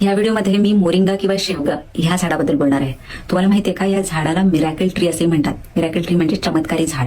या व्हिडिओमध्ये मी मोरिंगा किंवा शेवगा ह्या झाडाबद्दल बोलणार आहे. तुम्हाला माहिती आहे का या झाडाला मिरॅकल ट्री असे म्हणतात. मिरॅकल ट्री म्हणजे चमत्कारी झाड.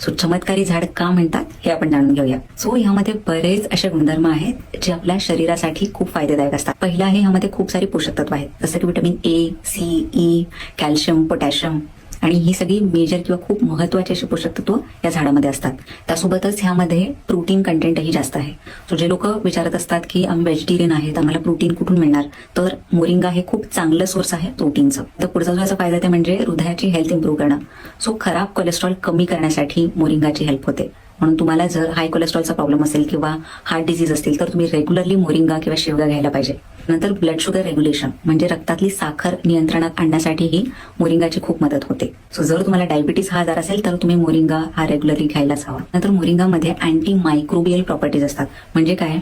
सो चमत्कारी झाड का म्हणतात हे आपण जाणून घेऊया. सो ह्यामध्ये बरेच असे गुणधर्म आहेत जे आपल्या शरीरासाठी खूप फायदेदायक असतात. पहिला आहे ह्यामध्ये खूप सारी पोषक तत्व आहेत. जसं की vitamin A C E calcium potassium आणि ही सगळी मेजर किंवा खूप महत्वाची अशी पोषक तत्व या झाडामध्ये असतात. त्यासोबतच ह्यामध्ये प्रोटीन कंटेंटही जास्त आहे. सो जे लोक विचारत असतात की आम्ही व्हेजिटेरियन आहेत आम्हाला प्रोटीन कुठून मिळणार? तर मोरिंगा हे खूप चांगलं सोर्स आहे प्रोटीनचं तर पुढचा जो याचा फायदा ते म्हणजे हृदयाची हेल्थ इम्प्रूव्ह करणं. सो खराब कोलेस्ट्रॉल कमी करण्यासाठी मोरिंगाची हेल्प होते. म्हणून तुम्हाला जर हाय कोलेस्ट्रॉलचा प्रॉब्लेम असेल किंवा हार्ट डिझीज असतील तर तुम्ही रेग्युलरली मोरिंगा किंवा शेवगा घ्यायला पाहिजे. नंतर ब्लड शुगर रेग्युलेशन म्हणजे रक्तातली साखर नियंत्रणात आणण्यासाठीही मोरिंगाची खूप मदत होते. सो जर तुम्हाला डायबिटीस हा आजार असेल तर तुम्ही मोरिंगा हा रेग्युलरली घ्यायलाच हवा. नंतर मोरिंगामध्ये अँटी मायक्रोबियल प्रॉपर्टीज असतात. म्हणजे काय?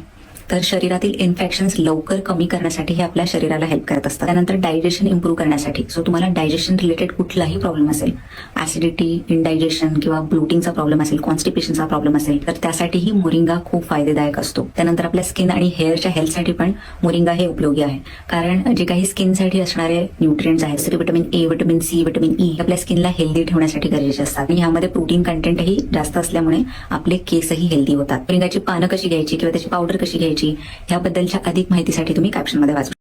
तर शरीरातील इन्फेक्शन्स लवकर कमी करण्यासाठी हे आपल्या शरीराला हेल्प करत असतात. त्यानंतर डायजेशन इम्प्रूव्ह करण्यासाठी. सो तुम्हाला डायजेशन रिलेटेड कुठलाही प्रॉब्लेम असेल ऍसिडिटी इनडायजेशन किंवा ब्लुटिंगचा प्रॉब्लेम असेल कॉन्स्टिपेशनचा प्रॉब्लेम असेल तर त्यासाठीही मोरिंगा खूप फायदेदायक असतो. त्यानंतर आपल्या स्किन आणि हेअरच्या हेल्थसाठी पण मोरिंगा हे उपयोगी आहे. कारण जे काही स्किनसाठी असणारे न्यूट्रिएंट्स आहेत जसे vitamin A vitamin C vitamin E आपल्या स्किनला हेल्दी ठेवण्यासाठी गरजेचे असतात. आणि ह्यामध्ये प्रोटीन कंटेंटही जास्त असल्यामुळे आपले केसही हेल्दी होतात. मोरिंगाची पानं कशी घ्यायची किंवा त्याची पावडर कशी घ्यायची ह्याबद्दलच्या अधिक माहितीसाठी तुम्ही कॅप्शनमध्ये वाचू